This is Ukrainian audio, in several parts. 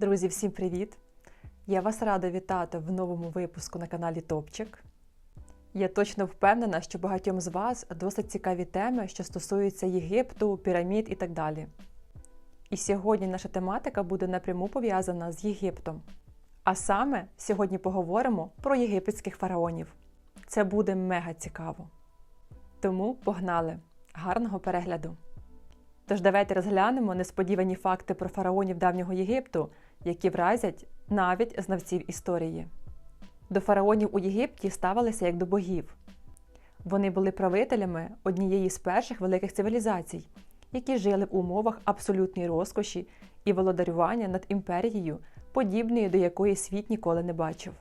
Друзі, всім привіт! Я вас рада вітати в новому випуску на каналі Топчик. Я точно впевнена, що багатьом з вас досить цікаві теми, що стосуються Єгипту, пірамід і так далі. І сьогодні наша тематика буде напряму пов'язана з Єгиптом. А саме сьогодні поговоримо про єгипетських фараонів. Це буде мега цікаво. Тому погнали! Гарного перегляду! Тож давайте розглянемо несподівані факти про фараонів давнього Єгипту, які вразять навіть знавців історії. До фараонів у Єгипті ставилися як до богів. Вони були правителями однієї з перших великих цивілізацій, які жили в умовах абсолютної розкоші і володарювання над імперією, подібної до якої світ ніколи не бачив.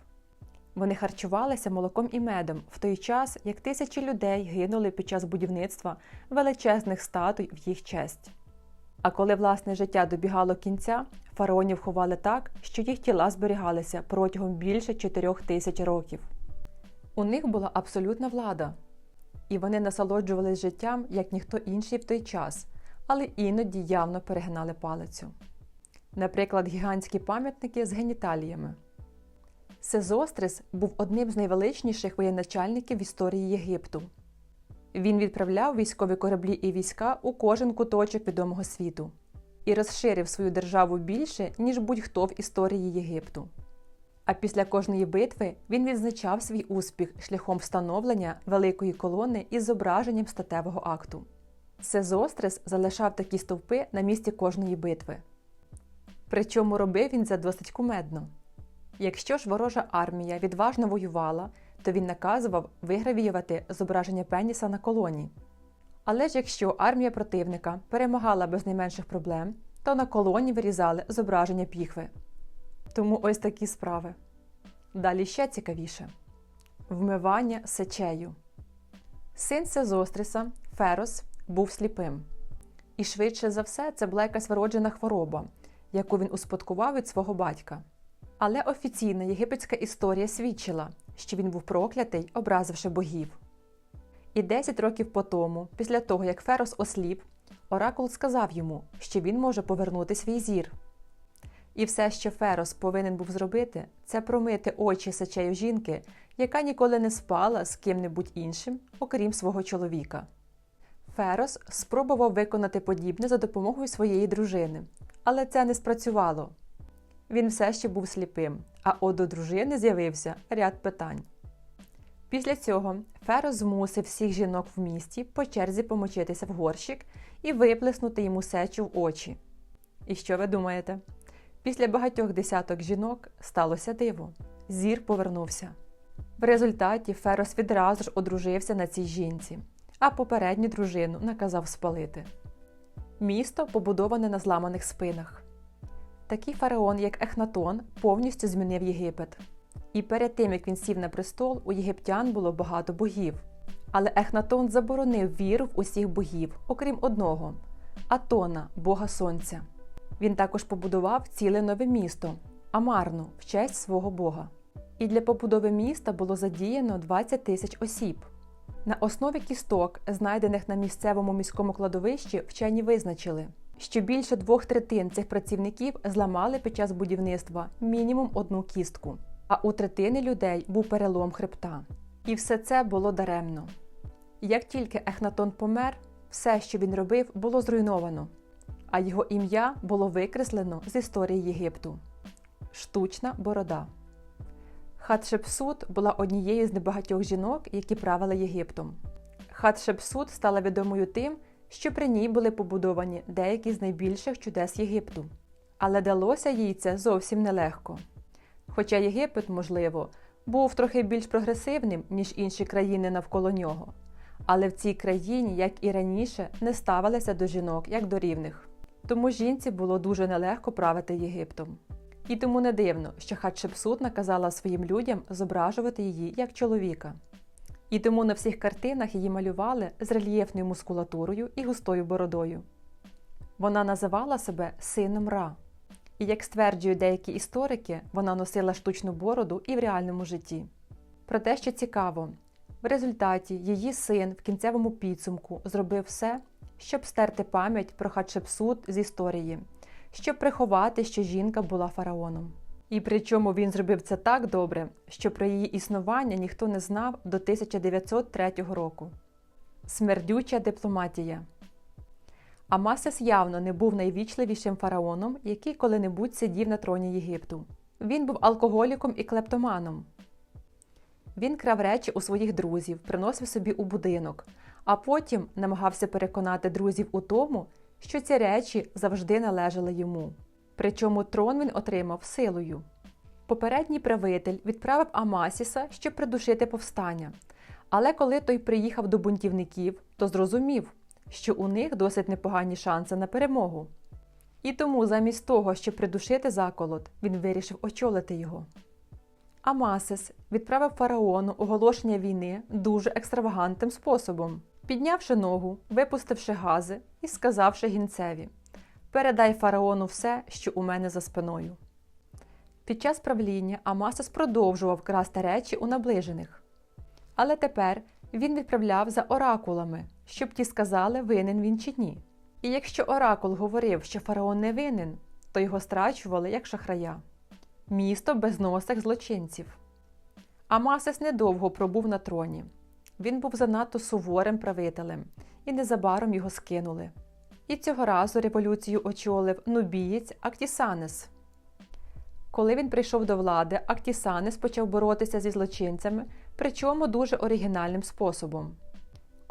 Вони харчувалися молоком і медом в той час, як тисячі людей гинули під час будівництва величезних статуй в їх честь. А коли власне життя добігало кінця, фараонів ховали так, що їх тіла зберігалися протягом більше чотирьох тисяч років. У них була абсолютна влада, і вони насолоджувалися життям як ніхто інший в той час, але іноді явно перегнали палицю. Наприклад, гігантські пам'ятники з геніталіями. Сезострис був одним з найвеличніших воєначальників в історії Єгипту. Він відправляв військові кораблі і війська у кожен куточок відомого світу і розширив свою державу більше, ніж будь-хто в історії Єгипту. А після кожної битви він відзначав свій успіх шляхом встановлення великої колони із зображенням статевого акту. Сезострис залишав такі стовпи на місці кожної битви. Причому робив він це досить кумедно. Якщо ж ворожа армія відважно воювала, то він наказував вигравіювати зображення пеніса на колоні. Але ж якщо армія противника перемагала без найменших проблем, то на колоні вирізали зображення піхви. Тому ось такі справи. Далі ще цікавіше вмивання сечею. Син Сезостриса, Ферос, був сліпим. І швидше за все, це була якась вроджена хвороба, яку він успадкував від свого батька. Але офіційна єгипетська історія свідчила, що він був проклятий, образивши богів. І 10 років по тому, після того, як Ферос осліп, Оракул сказав йому, що він може повернути свій зір. І все, що Ферос повинен був зробити, це промити очі сечею жінки, яка ніколи не спала з ким-небудь іншим, окрім свого чоловіка. Ферос спробував виконати подібне за допомогою своєї дружини, але це не спрацювало. Він все ще був сліпим, а от до дружини з'явився ряд питань. Після цього Феро змусив всіх жінок в місті по черзі помочитися в горщик і виплеснути йому сечу в очі. І що ви думаєте? Після багатьох десяток жінок сталося диво. Зір повернувся. В результаті Ферос відразу ж одружився на цій жінці, а попередню дружину наказав спалити. Місто побудоване на зламаних спинах. Такий фараон, як Ехнатон, повністю змінив Єгипет. І перед тим, як він сів на престол, у єгиптян було багато богів. Але Ехнатон заборонив віру в усіх богів, окрім одного Атона, бога сонця. Він також побудував ціле нове місто Амарну в честь свого бога. І для побудови міста було задіяно 20 тисяч осіб. На основі кісток, знайдених на місцевому міському кладовищі, вчені визначили, що більше двох третин цих працівників зламали під час будівництва мінімум одну кістку, а у третини людей був перелом хребта. І все це було даремно. Як тільки Ехнатон помер, все, що він робив, було зруйновано, а його ім'я було викреслено з історії Єгипту. Штучна борода. Хатшепсут була однією з небагатьох жінок, які правили Єгиптом. Хатшепсут стала відомою тим, що при ній були побудовані деякі з найбільших чудес Єгипту. Але далося їй це зовсім нелегко. Хоча Єгипет, можливо, був трохи більш прогресивним, ніж інші країни навколо нього. Але в цій країні, як і раніше, не ставилися до жінок як до рівних. Тому жінці було дуже нелегко правити Єгиптом. І тому не дивно, що Хатшепсут наказала своїм людям зображувати її як чоловіка. І тому на всіх картинах її малювали з рельєфною мускулатурою і густою бородою. Вона називала себе сином Ра. І, як стверджують деякі історики, вона носила штучну бороду і в реальному житті. Проте, що цікаво, в результаті її син в кінцевому підсумку зробив все, щоб стерти пам'ять про Хатшепсут з історії, щоб приховати, що жінка була фараоном. І причому він зробив це так добре, що про її існування ніхто не знав до 1903 року. Смердюча дипломатія. Амасис явно не був найвічливішим фараоном, який коли-небудь сидів на троні Єгипту. Він був алкоголіком і клептоманом. Він крав речі у своїх друзів, приносив собі у будинок, а потім намагався переконати друзів у тому, що ці речі завжди належали йому. Причому трон він отримав силою. Попередній правитель відправив Амасіса, щоб придушити повстання. Але коли той приїхав до бунтівників, то зрозумів, що у них досить непогані шанси на перемогу. І тому, замість того, щоб придушити заколот, він вирішив очолити його. Амасис відправив фараону оголошення війни дуже екстравагантним способом, піднявши ногу, випустивши гази і сказавши гінцеві Передай фараону все, що у мене за спиною. Під час правління Амасис продовжував красти речі у наближених. Але тепер він відправляв за оракулами, щоб ті сказали, винен він чи ні. І якщо оракул говорив, що фараон не винен, то його страчували як шахрая. Місто безносих злочинців. Амасис недовго пробув на троні. Він був занадто суворим правителем, і незабаром його скинули. І цього разу революцію очолив нубієць Актісанес. Коли він прийшов до влади, Актісанес почав боротися зі злочинцями, причому дуже оригінальним способом.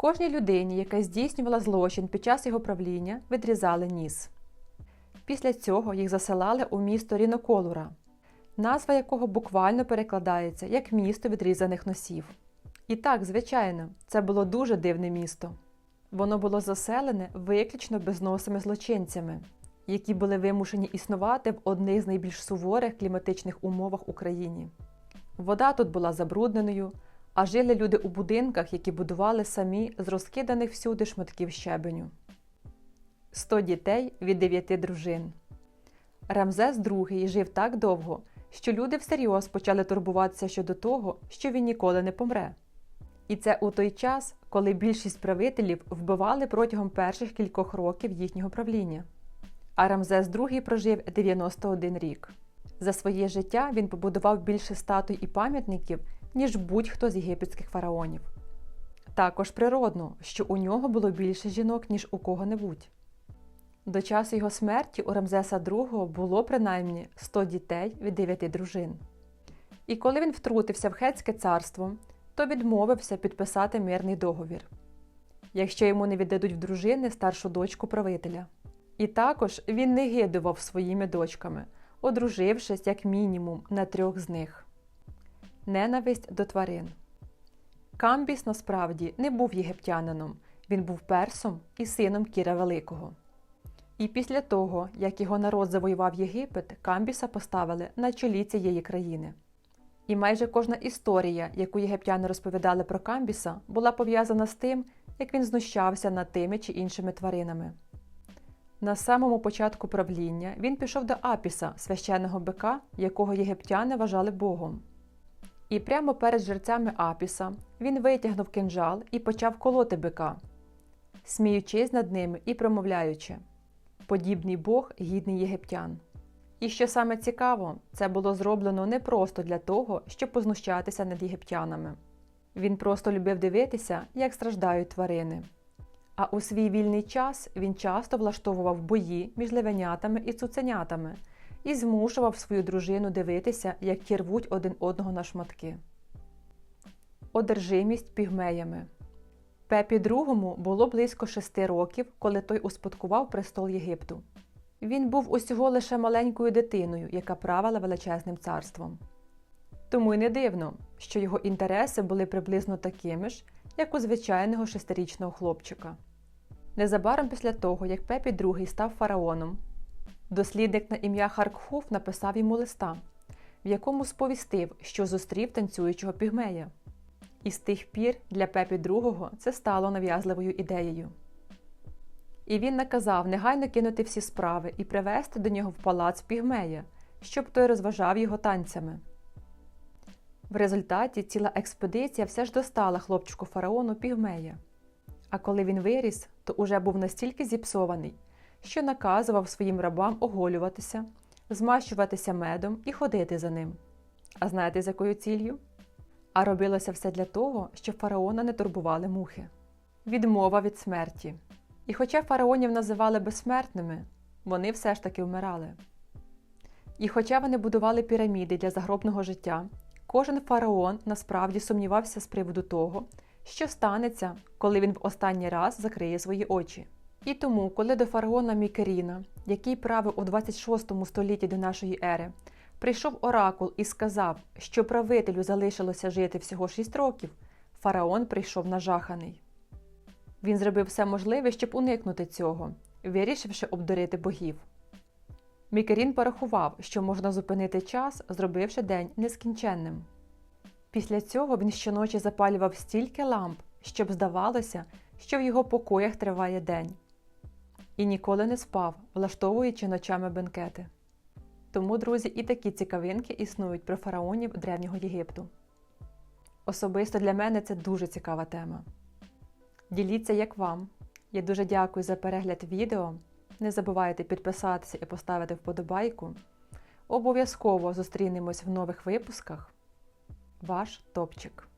Кожній людині, яка здійснювала злочин під час його правління, відрізали ніс. Після цього їх засилали у місто Ріноколура, назва якого буквально перекладається як місто відрізаних носів. І так, звичайно, це було дуже дивне місто. Воно було заселене виключно безносими злочинцями, які були вимушені існувати в одних з найбільш суворих кліматичних умовах Україні. Вода тут була забрудненою, а жили люди у будинках, які будували самі з розкиданих всюди шматків щебеню. 100 дітей від 9 дружин. Рамзес II жив так довго, що люди всерйоз почали турбуватися щодо того, що він ніколи не помре. І це у той час, коли більшість правителів вбивали протягом перших кількох років їхнього правління. А Рамзес II прожив 91 рік. За своє життя він побудував більше статуй і пам'ятників, ніж будь-хто з єгипетських фараонів. Також природно, що у нього було більше жінок, ніж у кого-небудь. До часу його смерті у Рамзеса II було принаймні 100 дітей від 9 дружин. І коли він втрутився в Хетське царство, то відмовився підписати мирний договір, якщо йому не віддадуть в дружини старшу дочку правителя. І також він не гидував своїми дочками, одружившись як мінімум на трьох з них. Ненависть до тварин. Камбіс насправді не був єгиптянином, він був персом і сином Кіра Великого. І після того, як його народ завоював Єгипет, Камбіса поставили на чолі цієї країни. І майже кожна історія, яку єгиптяни розповідали про Камбіса, була пов'язана з тим, як він знущався над тими чи іншими тваринами. На самому початку правління він пішов до Апіса, священного бика, якого єгиптяни вважали Богом. І прямо перед жерцями Апіса він витягнув кинджал і почав колоти бика, сміючись над ними і промовляючи подібний Бог гідний єгиптян. І що саме цікаво, це було зроблено не просто для того, щоб познущатися над єгиптянами. Він просто любив дивитися, як страждають тварини. А у свій вільний час він часто влаштовував бої між левенятами і цуценятами і змушував свою дружину дивитися, як ті рвуть один одного на шматки. Одержимість пігмеями Пепі II було близько шести років, коли той успадкував престол Єгипту. Він був усього лише маленькою дитиною, яка правила величезним царством. Тому й не дивно, що його інтереси були приблизно такими ж, як у звичайного шестирічного хлопчика. Незабаром після того, як Пепі II став фараоном, дослідник на ім'я Харкхуф написав йому листа, в якому сповістив, що зустрів танцюючого пігмея. І з тих пір для Пепі II це стало нав'язливою ідеєю. І він наказав негайно кинути всі справи і привезти до нього в палац пігмея, щоб той розважав його танцями. В результаті ціла експедиція все ж достала хлопчику фараону пігмея. А коли він виріс, то уже був настільки зіпсований, що наказував своїм рабам оголюватися, змащуватися медом і ходити за ним. А знаєте, з якою ціллю? А робилося все для того, щоб фараона не турбували мухи. Відмова від смерті. І хоча фараонів називали безсмертними, вони все ж таки вмирали. І хоча вони будували піраміди для загробного життя, кожен фараон насправді сумнівався з приводу того, що станеться, коли він в останній раз закриє свої очі. І тому, коли до фараона Мікеріна, який правив у 26 столітті до нашої ери, прийшов оракул і сказав, що правителю залишилося жити всього 6 років, фараон прийшов нажаханий. Він зробив все можливе, щоб уникнути цього, вирішивши обдурити богів. Мікерін порахував, що можна зупинити час, зробивши день нескінченним. Після цього він щоночі запалював стільки ламп, щоб здавалося, що в його покоях триває день, і ніколи не спав, влаштовуючи ночами бенкети. Тому, друзі, і такі цікавинки існують про фараонів Древнього Єгипту. Особисто для мене це дуже цікава тема. Діліться, як вам. Я дуже дякую за перегляд відео. Не забувайте підписатися і поставити вподобайку. Обов'язково зустрінемось в нових випусках. Ваш топчик.